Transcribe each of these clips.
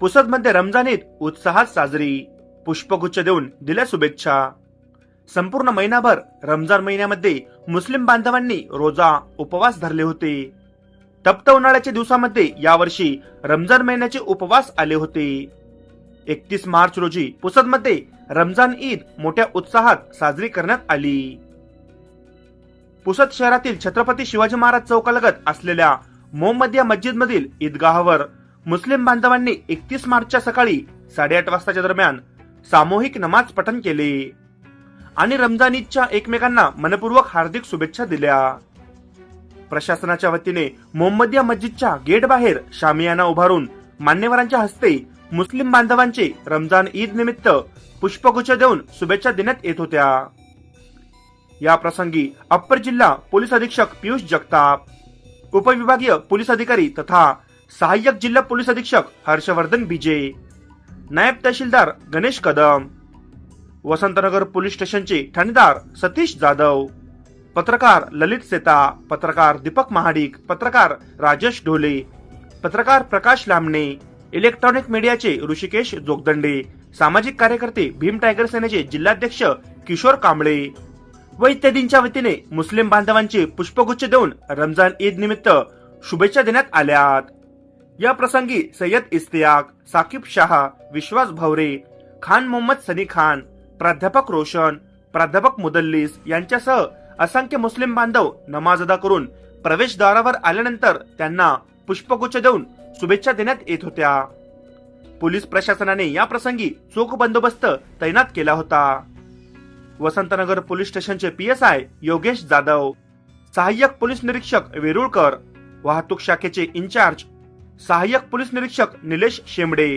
पुसदमध्ये रमजान ईद उत्साहात साजरी पुष्पगुच्छ देऊन दिल्या शुभेच्छा. संपूर्ण महिनाभर रमजान महिन्यामध्ये मुस्लिम बांधवांनी रोजा उपवास धरले होते. तप्त उन्हाळ्याच्या दिवसामध्ये यावर्षी रमजान महिन्याचे उपवास आले होते. एकतीस मार्च रोजी पुसदमध्ये रमजान ईद मोठ्या उत्साहात साजरी करण्यात आली. पुसद शहरातील छत्रपती शिवाजी महाराज चौकालगत असलेल्या मोहम्मदिया मस्जिद मधील ईदगाहावर मुस्लिम बांधवांनी एकतीस मार्चच्या सकाळी साडेआठ वाजताच्या दरम्यान सामूहिक नमाज पठण केले आणि रमजान ईदच्या एकमेकांना मनपूर्वक हार्दिक शुभेच्छा दिल्या. प्रशासनाच्या वतीने मोहम्मदिया मस्जिदच्या गेट बाहेर शामियाना उभारून मान्यवरांच्या हस्ते मुस्लिम बांधवांचे रमजान ईद निमित्त पुष्पगुच्छ देऊन शुभेच्छा देण्यात येत होत्या. या प्रसंगी अप्पर जिल्हा पोलीस अधीक्षक पियुष जगताप उपविभागीय पोलीस अधिकारी तथा सहाय्यक जिल्हा पोलीस अधीक्षक हर्षवर्धन बिजे नायब तहसीलदार गणेश कदम. वसंतनगर पोलीस स्टेशनचे ठाणेदार सतीश जाधव. पत्रकार ललित सेता पत्रकार दीपक महाडिक पत्रकार राजेश ढोले पत्रकार प्रकाश लांबणे इलेक्ट्रॉनिक मीडियाचे ऋषिकेश जोगदंडे सामाजिक कार्यकर्ते भीम टायगर सेनेचे जिल्हाध्यक्ष किशोर कांबळे. व इत्यादींच्या वतीने मुस्लिम बांधवांचे पुष्पगुच्छ देऊन रमजान ईद निमित्त शुभेच्छा देण्यात आल्यात. या प्रसंगी सय्यद इस्तियाक साकिब शहा विश्वास भवरे खान मोहम्मद सनी खान प्राध्यापक रोशन प्राध्यापक मुदल्लीस यांच्यासह असंख्य मुस्लिम बांधव नमाज अदा करून प्रवेशद्वारावर आल्यानंतर त्यांना पुष्पगुच्छ देऊन शुभेच्छा देण्यात येत होत्या. पोलीस प्रशासनाने या प्रसंगी चोख बंदोबस्त तैनात केला होता. वसंतनगर पोलीस स्टेशनचे P S I Yogesh Jadhav सहाय्यक पोलीस निरीक्षक वेरुळकर वाहतूक शाखेचे इन्चार्ज सहाय्यक पोलीस निरीक्षक निलेश शेंबडे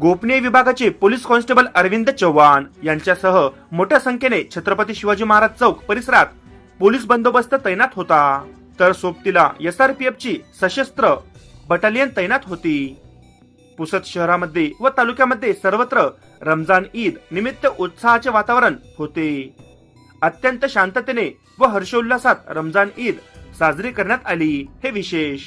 गोपनीय विभागाचे पोलीस कॉन्स्टेबल अरविंद चव्हाण यांच्यासह मोठ्या संख्येने छत्रपती शिवाजी महाराज चौक परिसरात पोलीस बंदोबस्त तैनात होता. तर सोबतीला एसआरपीएफची सशस्त्र बटालियन तैनात होती. पुसद शहरामध्ये व तालुक्यामध्ये सर्वत्र रमजान ईद निमित्त उत्साहाचे वातावरण होते. अत्यंत शांततेने व हर्षोल्लासात रमजान ईद साजरी करण्यात आली. हे विशेष